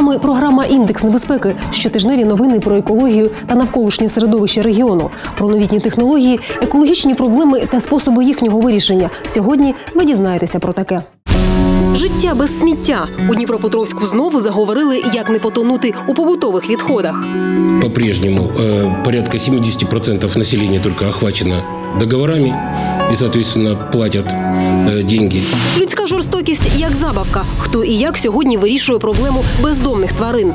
Вами програма Індекс небезпеки. Щотижневі новини про екологію та навколишнє середовище регіону, про новітні технології, екологічні проблеми та способи їхнього вирішення. Сьогодні ви дізнаєтеся про таке. Життя без сміття у Дніпропетровську знову заговорили, як не потонути у побутових відходах. По-прежнему э, порядка 70% населения только охвачено договорами и, соответственно, платят э, деньги. Людська жорстокість як забавка. Хто і як сьогодні вирішує проблему бездомних тварин.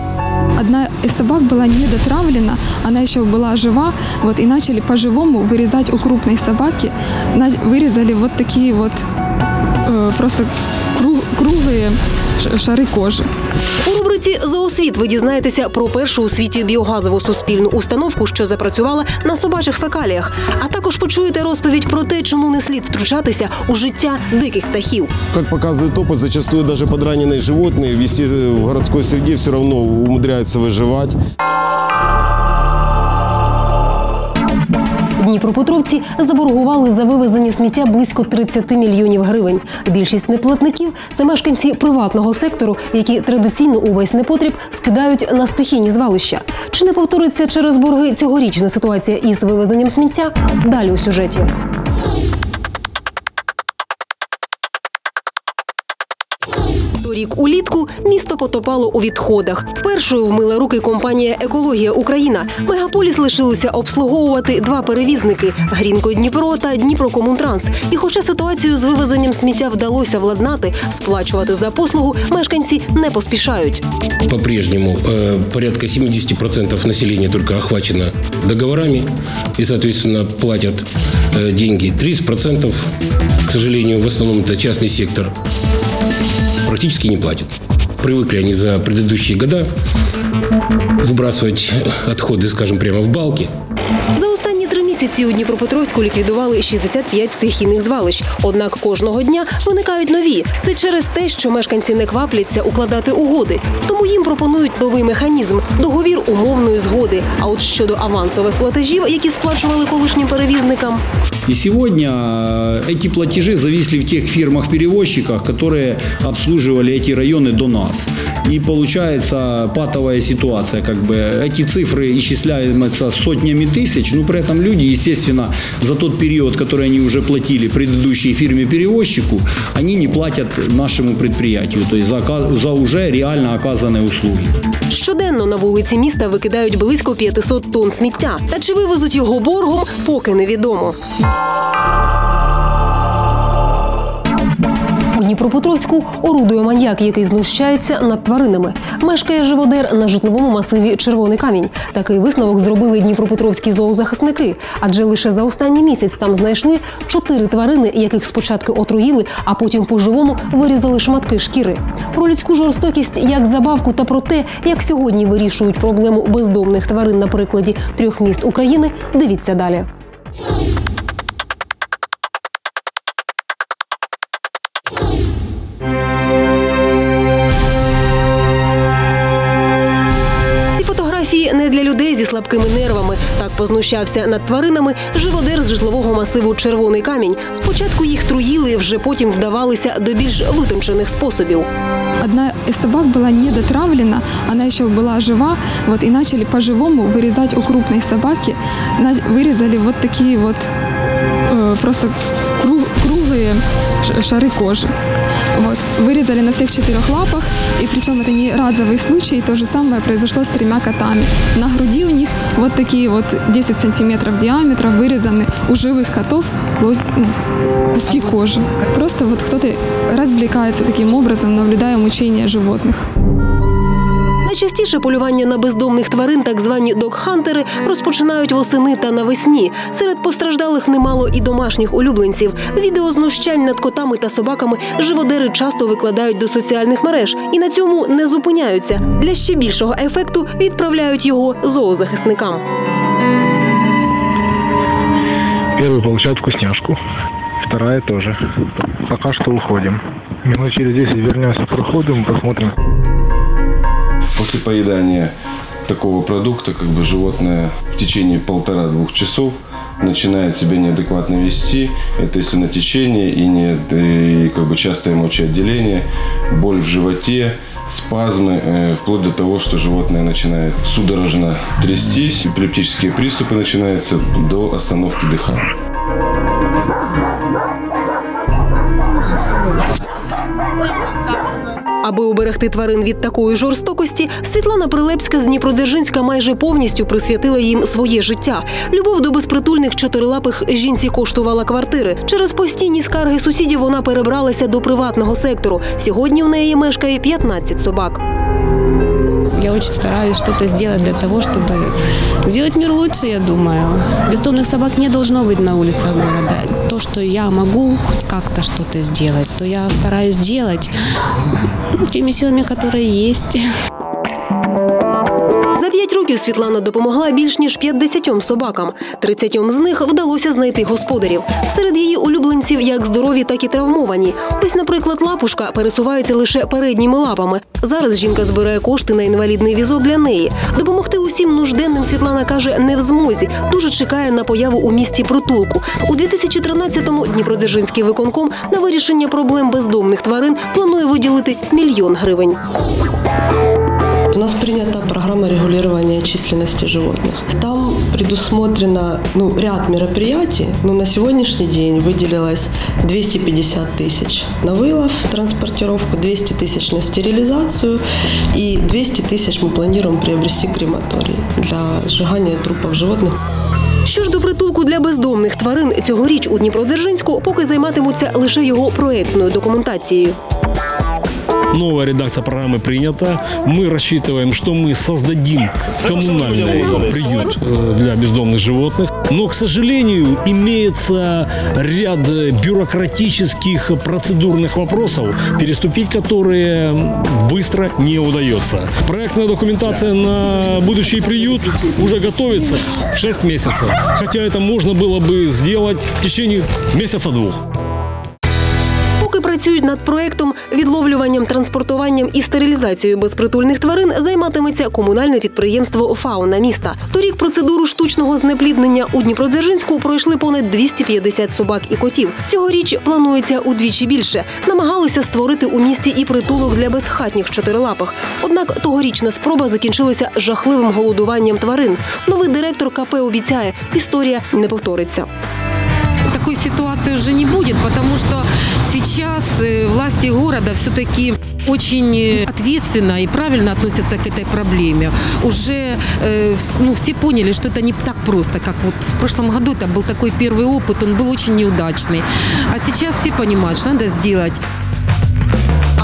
Одна из собак была недотравлена, она еще была жива, вот, и начали по-живому вырезать у крупной собаки, на- вырезали вот такие вот э, просто кру- круглые ш- шары кожи. У рубриці Зоосвіт ви дізнаєтеся про першу у світі біогазову суспільну установку, що запрацювала на собачих фекаліях. А також почуєте розповідь про те, чому не слід втручатися у життя диких птахів. Как показывает опыт, зачастую даже подраненные животные вести в городской среде все равно умудряются выживать. Дніпропетровці заборгували за вивезення сміття близько 30 мільйонів гривень. Більшість неплатників це мешканці приватного сектору, які традиційно увесь непотріб скидають на стихійні звалища. Чи не повториться через борги цьогорічна ситуація із вивезенням сміття? Далі у сюжеті. Торік улітку місто потопало у відходах. Першою вмила руки компанія Екологія Україна. Мегаполіс лишилися обслуговувати два перевізники Грінко Дніпро та Дніпрокомунтранс. І хоча ситуацію з вивезенням сміття вдалося владнати, сплачувати за послугу мешканці не поспішають. По-прежнему э, порядка 70% населения только охвачено договорами и, соответственно, платят э, деньги. 30%, к сожалению, в основном это частный сектор, практически не платят. Привыкли они за предыдущие года выбрасывать отходы, скажем, прямо в балки. За останні три місяці у Дніпропетровську ліквідували 65 стихійних звалищ. Однак кожного дня виникають нові. Це через те, що мешканці не квапляться укладати угоди. Тому їм пропонують новий механізм договір умовної згоди. А от щодо авансових платежів, які сплачували колишнім перевізникам, И сегодня э, эти платежи зависли в тех фирмах-перевозчиках, которые обслуживали эти районы до нас. И получается патовая ситуация. Как бы эти цифры исчисляются сотнями тысяч, но при этом люди, естественно, за тот период, который они уже платили предыдущей фирме-перевозчику, они не платят нашему предприятию, то есть за, ока- за уже реально оказанные услуги. щоденно на вулиці міста викидають близько 500 тонн сміття. Та чи вивезуть його боргом, поки невідомо. Дніпропетровську орудує маньяк, який знущається над тваринами. Мешкає живодер на житловому масиві Червоний камінь. Такий висновок зробили дніпропетровські зоозахисники, адже лише за останній місяць там знайшли чотири тварини, яких спочатку отруїли, а потім по-живому вирізали шматки шкіри. Про людську жорстокість як забавку та про те, як сьогодні вирішують проблему бездомних тварин на прикладі трьох міст України. Дивіться далі. зі слабкими нервами. Так познущався над тваринами живодер з житлового масиву Червоний камінь. Спочатку їх труїли, вже потім вдавалися до більш витончених способів. Одна из собак была недотравлена, она еще была жива, вот, и начали по-живому вырезать у крупной собаки, на- вырезали вот такие вот э, просто кру- круглые ш- шары кожи. Вот. Вырезали на всех четырех лапах, и причем это не разовый случай, то же самое произошло с тремя котами. На груди у них вот такие вот 10 сантиметров диаметра вырезаны у живых котов вплоть, ну, куски кожи. Просто вот кто-то развлекается таким образом, наблюдая мучения животных. Найчастіше полювання на бездомних тварин, так звані догхантери, розпочинають восени та навесні. Серед постраждалих немало і домашніх улюбленців. Відео знущань над котами та собаками живодери часто викладають до соціальних мереж і на цьому не зупиняються. Для ще більшого ефекту відправляють його зоозахисникам. Первый получает вкусняшку, вторая тоже. Пока что уходим. Минут через 10 вернемся к проходу. После поедания такого продукта, как бы животное в течение полтора-двух часов начинает себя неадекватно вести. Это если на течение и, не, и как бы частое мочеотделение, боль в животе, спазмы, э, вплоть до того, что животное начинает судорожно трястись, эпилептические приступы начинаются до остановки дыхания. Аби уберегти тварин від такої жорстокості, Світлана Прилепська з Дніпродзержинська майже повністю присвятила їм своє життя. Любов до безпритульних чотирилапих жінці коштувала квартири. Через постійні скарги сусідів вона перебралася до приватного сектору. Сьогодні в неї мешкає 15 собак. Я очень стараюсь что-то сделать для того, чтобы сделать мир лучше, я думаю. Бездомных собак не должно быть на улицах города. То, что я могу хоть как-то что-то сделать, то я стараюсь делать теми силами, которые есть. За п'ять років Світлана допомогла більш ніж 50 собакам. 30 з них вдалося знайти господарів. Серед її улюбленців як здорові, так і травмовані. Ось, наприклад, лапушка пересувається лише передніми лапами. Зараз жінка збирає кошти на інвалідний візок для неї. Допомогти усім нужденним Світлана каже, не в змозі. Дуже чекає на появу у місті притулку. У 2013-му Дніпродзержинський виконком на вирішення проблем бездомних тварин планує виділити мільйон гривень. У нас принята программа регулирования численности животных. Там предусмотрено ну, ряд мероприятий, но на сегодняшний день выделилось 250 тысяч на вылов, транспортировку, 200 тысяч на стерилизацию и 200 тысяч мы планируем приобрести крематорий для сжигания трупов животных. Що ж до притулку для бездомних тварин цьогоріч у Дніпродзержинську поки займатимуться лише його проектною документацією. Новая редакция программы принята. Мы рассчитываем, что мы создадим коммунальный приют э, для бездомных животных. Но, к сожалению, имеется ряд бюрократических процедурных вопросов, переступить которые быстро не удается. Проектная документация на будущий приют уже готовится 6 месяцев. Хотя это можно было бы сделать в течение месяца-двух. Працюють над проектом, відловлюванням, транспортуванням і стерилізацією безпритульних тварин займатиметься комунальне підприємство Фауна міста. Торік процедуру штучного знепліднення у Дніпродзержинську пройшли понад 250 собак і котів. Цьогоріч планується удвічі більше. Намагалися створити у місті і притулок для безхатніх чотирилапих. Однак тогорічна спроба закінчилася жахливим голодуванням тварин. Новий директор КП обіцяє, історія не повториться такой ситуации уже не будет, потому что сейчас э, власти города все-таки очень э, ответственно и правильно относятся к этой проблеме. Уже э, вс- ну, все поняли, что это не так просто, как вот в прошлом году это был такой первый опыт, он был очень неудачный. А сейчас все понимают, что надо сделать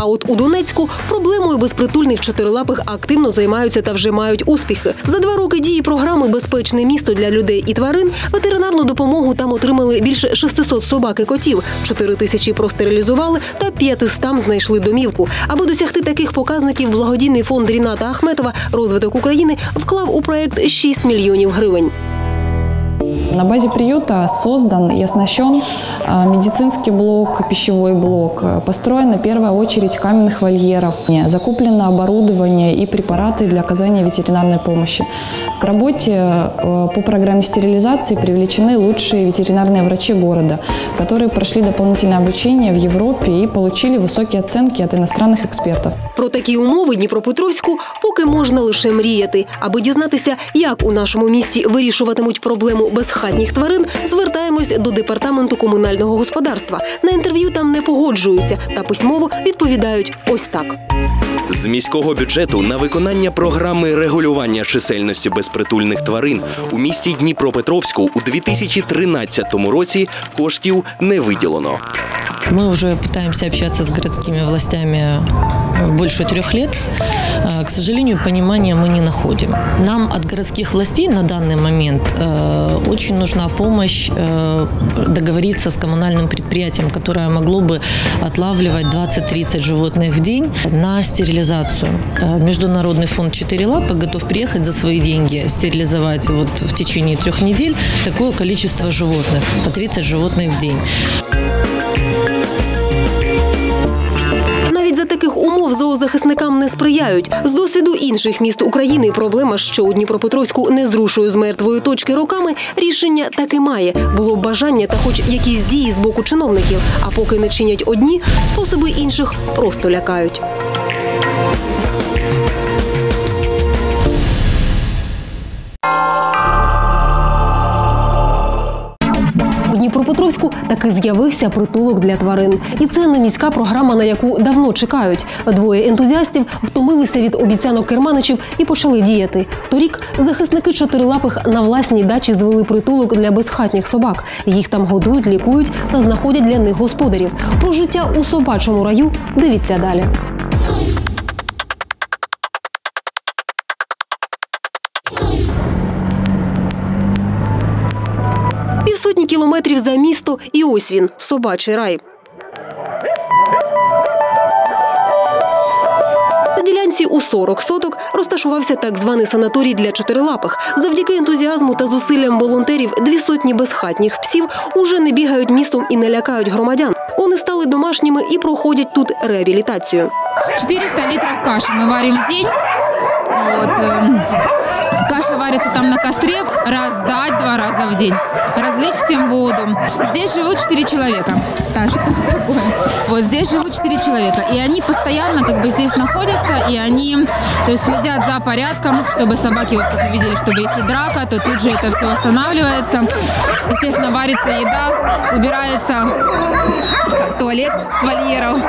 а от у Донецьку проблемою безпритульних чотирилапих активно займаються та вже мають успіхи. За два роки дії програми Безпечне місто для людей і тварин ветеринарну допомогу там отримали більше 600 собак і котів, 4 тисячі простерилізували та 500 знайшли домівку. Аби досягти таких показників, благодійний фонд Ріната Ахметова розвиток України вклав у проект 6 мільйонів гривень. На базе приюта создан и оснащен а, медицинский блок, пищевой блок. Построена первая очередь каменных вольеров. Закуплено оборудование и препараты для оказания ветеринарной помощи. К работе э, по программе стерилизации привлечены лучшие ветеринарные врачи города, которые прошли дополнительное обучение в Европе и получили высокие оценки от иностранных экспертов. Про такі умови Дніпропетровську поки можна лише мріяти. Аби дізнатися, як у нашому місті вирішуватимуть проблему безхатніх тварин, звертаємось до департаменту комунального господарства. На інтерв'ю там не погоджуються та письмово відповідають ось так. З міського бюджету на виконання програми регулювання чисельності безпритульних тварин у місті Дніпропетровську у 2013 році коштів не виділено. Мы уже пытаемся общаться с городскими властями э, больше трех лет. Э, К сожалению, понимания мы не находим. Нам от городских властей на данный момент э, очень нужна помощь э, договориться с коммунальным предприятием, которое могло бы отлавливать 20-30 животных в день на стерилизацию. Международный фонд «Четыре лапы» готов приехать за свои деньги, стерилизовать вот в течение трех недель такое количество животных, по 30 животных в день. Умов зоозахисникам не сприяють. З досвіду інших міст України проблема, що у Дніпропетровську не зрушує з мертвої точки роками, рішення таки має. Було бажання та хоч якісь дії з боку чиновників. А поки не чинять одні, способи інших просто лякають. Дніпропетровську таки з'явився притулок для тварин. І це не міська програма, на яку давно чекають. Двоє ентузіастів втомилися від обіцянок керманичів і почали діяти. Торік захисники чотирилапих на власній дачі звели притулок для безхатніх собак. Їх там годують, лікують та знаходять для них господарів. Про життя у собачому раю дивіться далі. Кілометрів за місто, і ось він собачий рай. На ділянці у 40 соток розташувався так званий санаторій для чотирилапих. Завдяки ентузіазму та зусиллям волонтерів дві сотні безхатніх псів уже не бігають містом і не лякають громадян. Вони стали домашніми і проходять тут реабілітацію. 400 литров каши мы варим в день. Эм, каша варится там на костре, раздать два раза в день, разлить всем воду. Здесь живут 4 человека. Вот здесь живут 4 человека. И они постоянно как бы здесь находятся, и они то есть, следят за порядком, чтобы собаки, вот как вы видели, чтобы если драка, то тут же это все останавливается. Естественно, варится еда, убирается туалет с вольеров.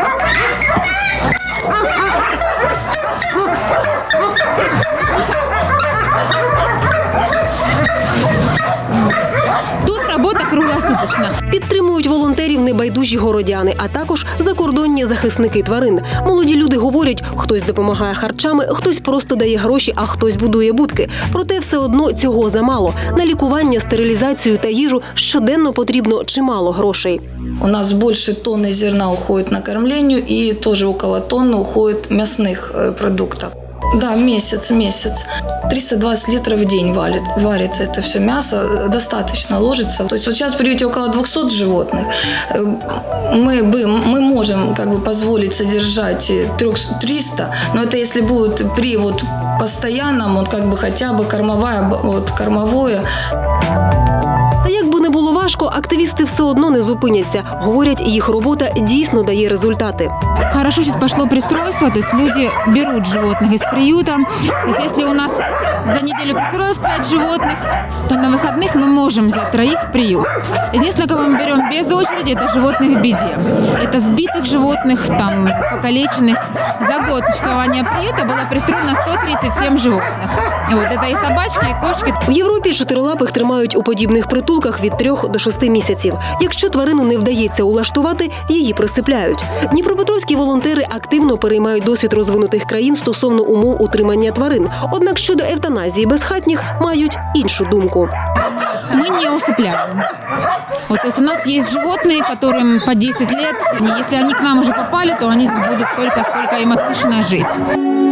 круглосуточно. Підтримують волонтерів небайдужі городяни, а також закордонні захисники тварин. Молоді люди говорять, хтось допомагає харчами, хтось просто дає гроші, а хтось будує будки. Проте все одно цього замало. На лікування, стерилізацію та їжу щоденно потрібно чимало грошей. У нас больше тонны зерна уходит на кормлению и тоже около тонны уходит мясных э, продуктов. Да, месяц, месяц. 320 литров в день валит, варится это все мясо, э, достаточно ложится. То есть вот сейчас приюте около 200 животных. Э, Мы, бы, мы можем как бы позволить содержать э, 300, 300, но это если будет при вот постоянном, вот как бы хотя бы кормовая, вот кормовое важко, активісти все одно не зупиняться. Говорять, їх робота дійсно дає результати. Хорошо сейчас пошло пристройство, то есть люди берут животных из приюта. То есть если у нас за неделю пристроилось 5 животных, то на выходных мы можем взять троих в приют. Единственное, кого мы берем без очереди, это животных в беде. Это сбитых животных, там, покалеченных. За год существования приюта было пристроено 137 животных. Вот это и собачки, и кошки. В Європі чотирилапих тримають у подібних притулках від 3 до 6 місяців. Якщо тварину не вдається улаштувати, її присипляють. Дніпропетровські волонтери активно переймають досвід розвинутих країн стосовно умов утримання тварин. Однак щодо евтаназії безхатніх мають іншу думку. Мы не усыпляем. Вот, то есть у нас есть животные, которым по 10 лет. И Если они к нам уже попали, то они здесь будут столько, сколько им отпущено жить.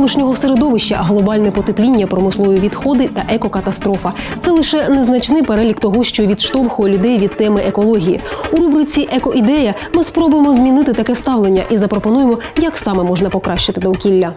Навколишнього середовища, глобальне потепління, промислові відходи та екокатастрофа це лише незначний перелік того, що відштовхує людей від теми екології. У рубриці Екоідея ми спробуємо змінити таке ставлення і запропонуємо, як саме можна покращити довкілля.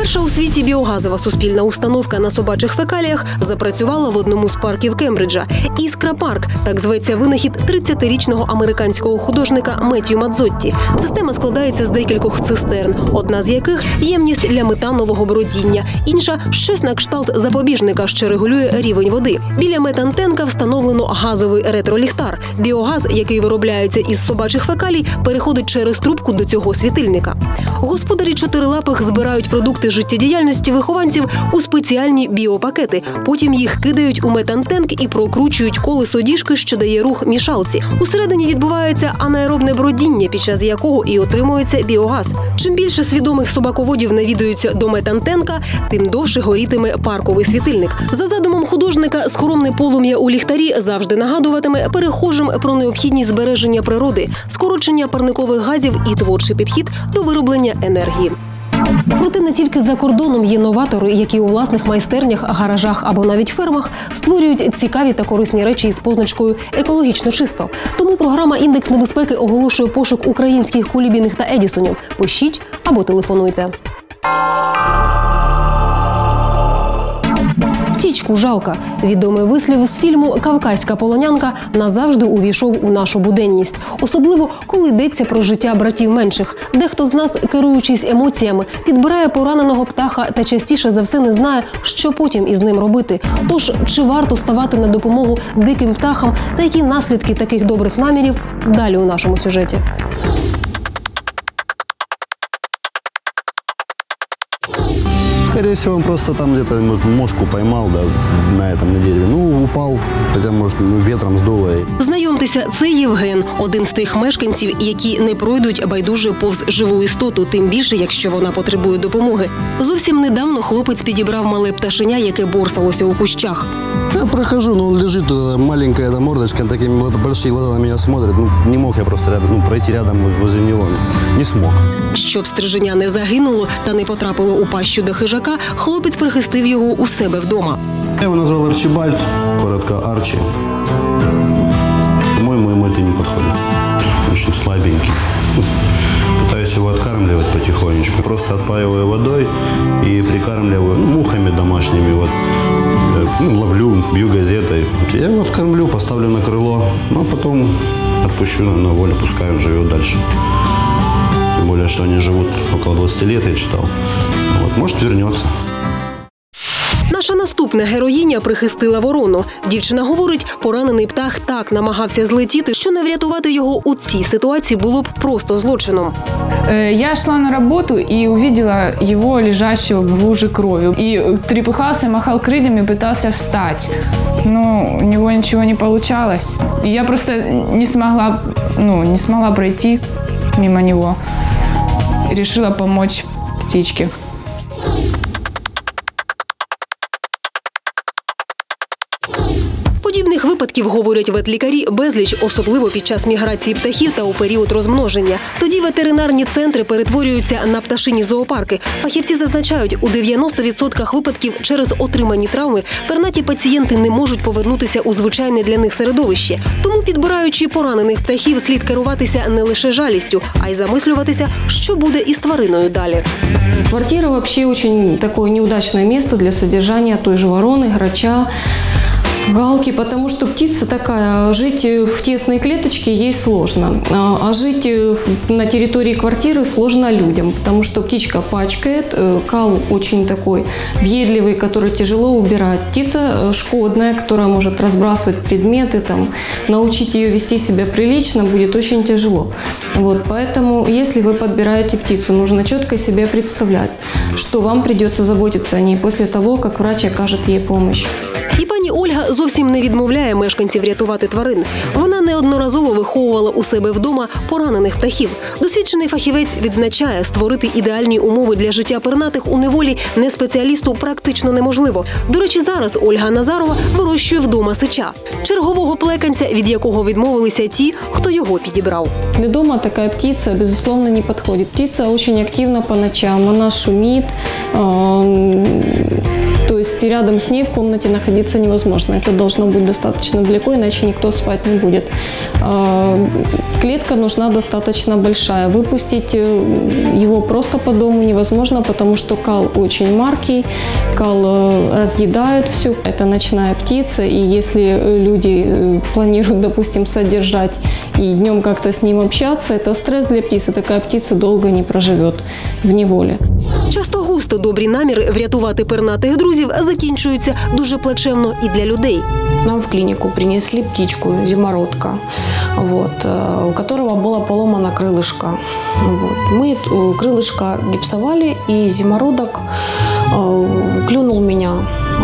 Перша у світі біогазова суспільна установка на собачих фекаліях запрацювала в одному з парків Кембриджа. Іскра парк так зветься винахід 30-річного американського художника Меттью Мадзотті. Система складається з декількох цистерн, одна з яких ємність для метанового бродіння, інша щось на кшталт запобіжника, що регулює рівень води. Біля метантенка встановлено газовий ретроліхтар. Біогаз, який виробляється із собачих фекалій, переходить через трубку до цього світильника. Господарі чотирилапих збирають продукти життєдіяльності вихованців у спеціальні біопакети. Потім їх кидають у метантенк і прокручують колесо діжки, що дає рух мішалці. Усередині відбувається анаеробне бродіння, під час якого і отримується біогаз. Чим більше свідомих собаководів навідуються до метантенка, тим довше горітиме парковий світильник. За задумом художника, скромне полум'я у ліхтарі завжди нагадуватиме перехожим про необхідність збереження природи, скорочення парникових газів і творчий підхід до вироблення енергії. Проте не тільки за кордоном є новатори, які у власних майстернях, гаражах або навіть фермах створюють цікаві та корисні речі із позначкою екологічно чисто. Тому програма Індекс небезпеки оголошує пошук українських кулібіних та едісонів. Пишіть або телефонуйте. Птічку жалка. Відомий вислів з фільму Кавказька полонянка назавжди увійшов у нашу буденність, особливо коли йдеться про життя братів менших. Дехто з нас, керуючись емоціями, підбирає пораненого птаха та частіше за все не знає, що потім із ним робити. Тож чи варто ставати на допомогу диким птахам та які наслідки таких добрих намірів далі у нашому сюжеті. Скорее всего, он просто там где-то мошку поймал, да, на этом, на дереве. Ну, упал, хотя, может, ну, ветром сдуло. Знайомтеся, це Євген, один з тих мешканців, які не пройдуть байдуже повз живу істоту, тим більше, якщо вона потребує допомоги. Зовсім недавно хлопець підібрав мале пташеня, яке борсалося у кущах. Я прохожу, но он лежит, туда, маленькая эта мордочка, такими большие глаза на меня смотрит. Ну, не мог я просто рядом, ну, пройти рядом возле него. Не смог. Щоб стриженя не загинуло та не потрапило у пащу до хижака, хлопець прихистив його у себе вдома. Я его назвал Арчибальд, коротко Арчи. По-моему, ему это не подходит. Очень слабенький. Пытаюсь его откармливать потихонечку. Просто отпаиваю водой и прикармливаю ну, мухами домашними. Вот. Ну, ловлю, бью газетой. Я его откормлю, поставлю на крыло, ну, а потом отпущу на волю, пускай он живет дальше. Тем более, что они живут около 20 лет, я читал. Вот, может, вернется. Наша наступна героїня прихистила ворону. Дівчина говорить, поранений птах так намагався злетіти, що не врятувати його у цій ситуації було б просто злочином. Э, Я шла на работу и увидела его лежащего в луже крови. И э, трепыхался, махал крыльями, пытался встать. Но у него ничего не получалось. И я просто не смогла, ну, не смогла пройти мимо него. И решила помочь птичке. Випадків говорять ветлікарі безліч, особливо під час міграції птахів та у період розмноження. Тоді ветеринарні центри перетворюються на пташині зоопарки. Фахівці зазначають, у 90% випадків через отримані травми пернаті пацієнти не можуть повернутися у звичайне для них середовище. Тому, підбираючи поранених птахів, слід керуватися не лише жалістю, а й замислюватися, що буде із твариною далі. Квартира вообще очень такое неудачное место для содержания той же вороны, грача, галки, потому что птица такая, жить в тесной клеточке ей сложно, а а жить в- на территории квартиры сложно людям, потому что птичка пачкает, э, кал очень такой въедливый, который тяжело убирать. Птица э, шкодная, которая может разбрасывать предметы, там, научить ее вести себя прилично будет очень тяжело. Вот, поэтому, если вы подбираете птицу, нужно четко себе представлять, что вам придется заботиться о ней после того, как врач окажет ей помощь. Зовсім не відмовляє мешканців рятувати тварин. Вона неодноразово виховувала у себе вдома поранених птахів. Досвідчений фахівець відзначає, створити ідеальні умови для життя пернатих у неволі не спеціалісту практично неможливо. До речі, зараз Ольга Назарова вирощує вдома сича чергового плеканця, від якого відмовилися ті, хто його підібрав. Для дома такая птица, безусловно, не подходит. Птица очень активна по ночам, она шумит, эм, то есть рядом с ней в комнате находиться невозможно. Это должно быть достаточно далеко, иначе никто спать не будет. Э, Клетка нужна достаточно большая. Выпустить э, его просто по дому невозможно, потому что кал очень маркий, кал э, разъедает все. Это ночная птица, и если э, люди планируют, допустим, содержать и днем как-то с ним общаться, это стресс для птицы. Такая птица долго не проживет в неволе. Часто густо добрі наміри врятувати пернатих друзів закінчуються дуже плачевно і для людей. Нам в клинику принесли птичку, зимородка, вот, э, у которого было поломано крылышко. Вот. Мы э, крылышко гипсовали, и зимородок э, клюнул меня.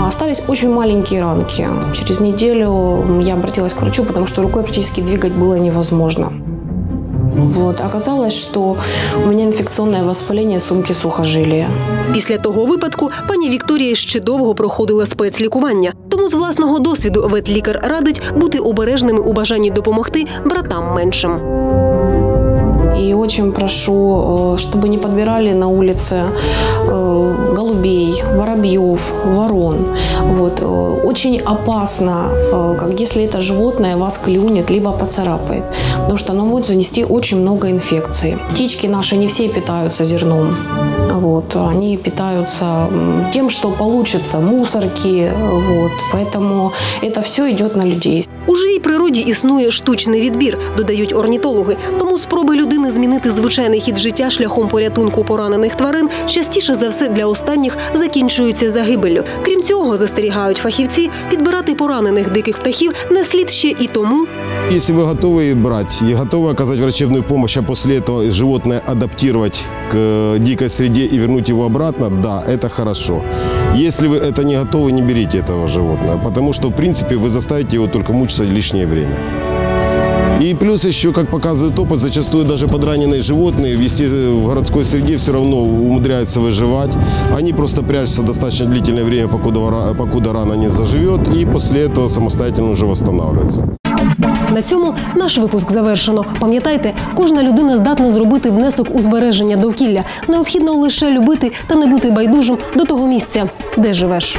Остались очень маленькие ранки. Через неделю я обратилась к врачу, потому что рукой практически двигать было невозможно. Вот. Оказалось, что у меня инфекционное воспаление сумки сухожилия. Після того випадку пані Вікторія ще довго проходила спецлікування. Тому з власного досвіду ветлікар радить бути обережними у бажанні допомогти братам меншим. И очень прошу, э, чтобы не подбирали на улице э, голубей, воробьев, ворон. Вот. э, Очень опасно, как если это животное вас клюнет, либо поцарапает, потому что оно может занести очень много инфекций. Птички наши не все питаются зерном. Вот, они питаются тем, что получится, мусорки. Вот, поэтому это все идет на людей. У живій природі існує штучний відбір, додають орнітологи. Тому спроби людини змінити звичайний хід життя шляхом порятунку поранених тварин частіше за все для останніх закінчуються загибеллю. Крім цього, застерігають фахівці, підбирати поранених диких птахів не слід ще і тому, Если вы готовы брать и готовы оказать врачебную помощь, а после этого животное адаптировать к э, дикой среде и вернуть его обратно, да, это хорошо. Если вы это не готовы, не берите этого животного, потому что, в принципе, вы заставите его только мучиться лишнее время. И плюс еще, как показывает опыт, зачастую даже подраненные животные в городской среде все равно умудряются выживать. Они просто прячутся достаточно длительное время, покуда, покуда рана не заживет, и после этого самостоятельно уже восстанавливается. На цьому наш випуск завершено. Пам'ятайте, кожна людина здатна зробити внесок у збереження довкілля. Необхідно лише любити та не бути байдужим до того місця, де живеш.